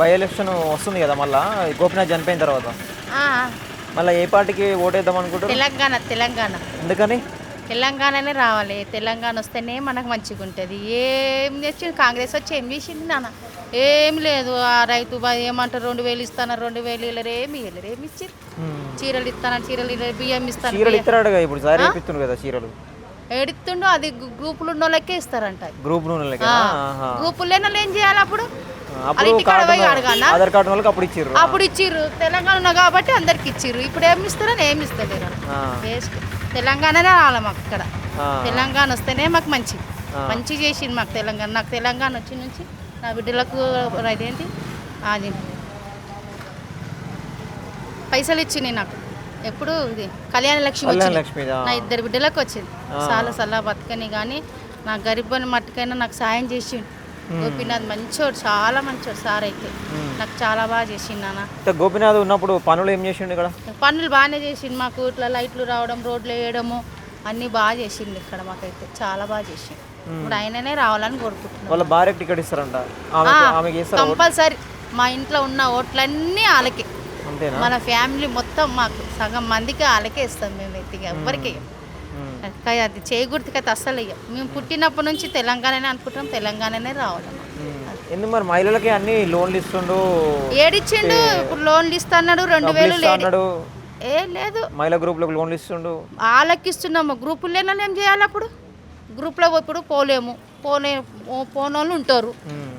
By election వస్తుంది కదా మళ్ళా? గోపినాథ్ చనిపోయిన తర్వాత. ఆ, మళ్ళీ ఏ పార్టీకి ఓటేద్దాం అనుకుంటారు తెలంగాణ తెలంగాణ. ఎందుకని? తెలంగాణనే రావాలి. తెలంగాణ వస్తేనే మనకు మంచిగా ఉంటుంది. ఏం చేసింది కాంగ్రెస్ వచ్చి ఏం చేసింది నాన్న? ఏం లేదు. ఆ రైతు ఏమంటారు? రెండు వేలు ఇస్తాను? రెండు వేలు ఇవ్వలేరు ఏమి ఇవ్వలేరు ఏమి ఇచ్చారు. చీరలు ఇస్తాను? చీరలు బియ్యం ఇస్తాను? చీరలు ఇస్తారట ఇప్పుడు? సారీ కదా చీరలు. ఎడుతుండో అది గ్రూపులు ఉన్న వాళ్ళకే ఇస్తారంట గ్రూప్ నూనెలకి ఆ, ఆహా. గ్రూపులు లేని వాళ్ళు ఏం చేయాలి అప్పుడు? అప్పుడు? ఆధార్ కార్డు వాళ్ళకి అప్పుడు ఇచ్చిర్రు. అప్పుడు ఇచ్చిర్రు. తెలంగాణ కాబట్టి అందరికి ఇచ్చిర్రు. ఇప్పుడు ఏమి ఇస్తారని ఏమి ఇస్తలేరు తెలంగాణనే రావాలి మాకు ఇక్కడ. తెలంగాణ వస్తేనే మాకు మంచి. మంచి చేసింది మాకు తెలంగాణ. నాకు తెలంగాణ వచ్చి నుంచి నా బిడ్డలకు అదేంటి అది. పైసలు ఇచ్చింది నాకు. ఎప్పుడు ఇది కళ్యాణ లక్ష్మి వచ్చింది? నా ఇద్దరు బిడ్డలకు వచ్చింది. చాలా సల్లా బతకని కానీ నా గరీబని మట్టుకైనా నాకు సాయం చేసిండు. గోపీనాథ్ మంచోడు చాలా మంచోడు సార్ అయితే. నాకు చాలా బాగా చేసిండు గోపినాథ్ ఉన్నప్పుడు పనులు ఏం చేసిండు ఇక్కడ? పనులు బాగానే చేసిండు మాకు. ఇట్లా లైట్లు రావడం రోడ్లు వేయడము అన్నీ బాగా చేసిండు ఇక్కడ మాకైతే. చాలా బాగా చేసిండు. ఇప్పుడు ఆయననే రావాలని కోరుకుంటున్నాం వాళ్ళ భార్యకి టికెట్ ఇస్తారంట? కంపల్సరీ. మా ఇంట్లో ఉన్న ఓట్లన్నీ వాళ్ళకే మన ఫ్యామిలీ మొత్తం మాకు. సగం మందికి వాళ్ళకే ఇస్తాం మేము ఇయ్యం. మ్మ్. అది- అది చేయకూడదుకైతే అస్సలు ఇయ్యం మేము పుట్టినప్పటి నుంచి తెలంగాణనే అనుకుంటాం తెలంగాణనే రావాలి. మ్మ్. ఎందుకు మరి మహిళలకి అన్ని లోన్లు ఇస్తుండు? ఏడిచ్చిండు ఇప్పుడు లోన్లు ఇస్తాడు రెండు వేలు అన్నాడు ఏ లేదు. మహిళా గ్రూప్లకు లోన్లు ఇస్తుండు. వాళ్ళకి ఇస్తున్నాము గ్రూపులు లేని ఏం చేయాలి అప్పుడు? గ్రూప్లో ఇప్పుడు పోలేము. పోలే పోనోళ్ళు ఉంటారు.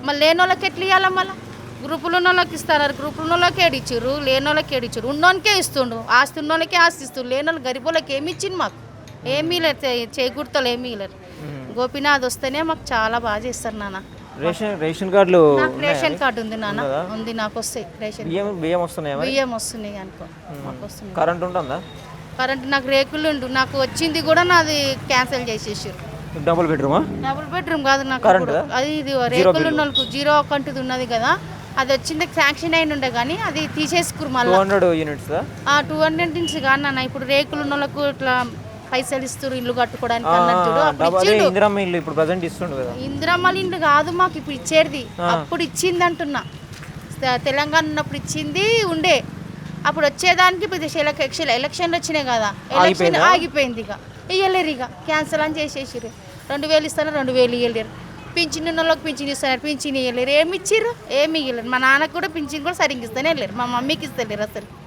మళ్ళీ లేని వాళ్ళకి ఎట్లా ఇవ్వాలి మళ్ళీ? గ్రూపులు ఉన్న వాళ్ళకి ఇస్తారు గ్రూపులు ఉన్న వాళ్ళకి ఏడిచ్చారు లేని వాళ్ళకి ఏడిచ్చారు ఉన్నోనికే ఇస్తుండు ఆస్తి ఉన్న వాళ్ళకే ఆస్తి ఇస్తుండు లేని వాళ్ళు గరీబులకి ఏమి ఇచ్చింది మాకు? ఏమీ లేదు చేకూర్తలు ఏమీ లేదు గోపీనాథ్ వస్తేనే మాకు చాలా బాగా చేస్తారు నాన్న. రేషన్ రేషన్ కార్డులు రేషన్ కార్డు ఉంది నాన్న. ఉంది నాకు వస్తాయి రేషన్ బియ్యం బియ్యం వస్తున్నాయా బియ్యం వస్తున్నాయి అనుకో. మాకు వస్తుంది కరెంట్ ఉంటుందా? కరెంట్ నాకు రేకులు ఉండు నాకు వచ్చింది కూడా నాది క్యాన్సిల్ చేసేసారు డబుల్ బెడ్రూమా? డబుల్ బెడ్రూమ్ కాదు నాకు కరెంట్. అది ఇది రేకులు ఉన్న వాళ్ళకు జీరో అకౌంట్ ఉన్నది కదా అది వచ్చింది శాంక్షన్ అయిన ఉండే కానీ అది తీసేసుకురు టూ మళ్ళీ హండ్రెడ్ యూనిట్స్ ఆ టూ హండ్రెడ్ నుంచి కానీ నాన్న ఇప్పుడు రేకులు ఉన్న వాళ్ళకు ఇట్లా పైసలు ఇస్తారు ఇల్లు కట్టుకోవడానికి అన్నట్టు చూడు అప్పుడు ఇచ్చిండు. ఇందిరమ్మ ఇల్లు ఇప్పుడు ప్రజెంట్ ఇస్తుండు కదా. ఇందిరమ్మల ఇండ్లు కాదు మాకు ఇప్పుడు ఇచ్చేది. అప్పుడు ఇచ్చింది అంటున్నా. తె- తెలంగాణ ఉన్నప్పుడు ఇచ్చింది ఉండే. అప్పుడు వచ్చేదానికి ఇప్పుడు ఎలక్షన్ ఎలక్షన్లు వచ్చినాయి కదా. ఎలక్షన్ ఆగిపోయింది? ఇక. ఇయ్యలేరు ఇక. క్యాన్సల్ అని చేసేసారు రెండు వేలు ఇస్తాను రెండు వేలు ఇయ్యలేరు. పింఛన్ ఉన్న వాళ్ళకి పింఛన్ ఇస్తున్నారు పింఛన్ ఇయ్యలేరు. ఏమి ఇచ్చిర్రు? ఏమి ఇయ్యలేరు. మా నాన్నకు కూడా పింఛన్ కూడా సరిగ్గా ఇస్తేనే వెళ్ళారు మా మమ్మీకి ఇస్తలేరు అసలు.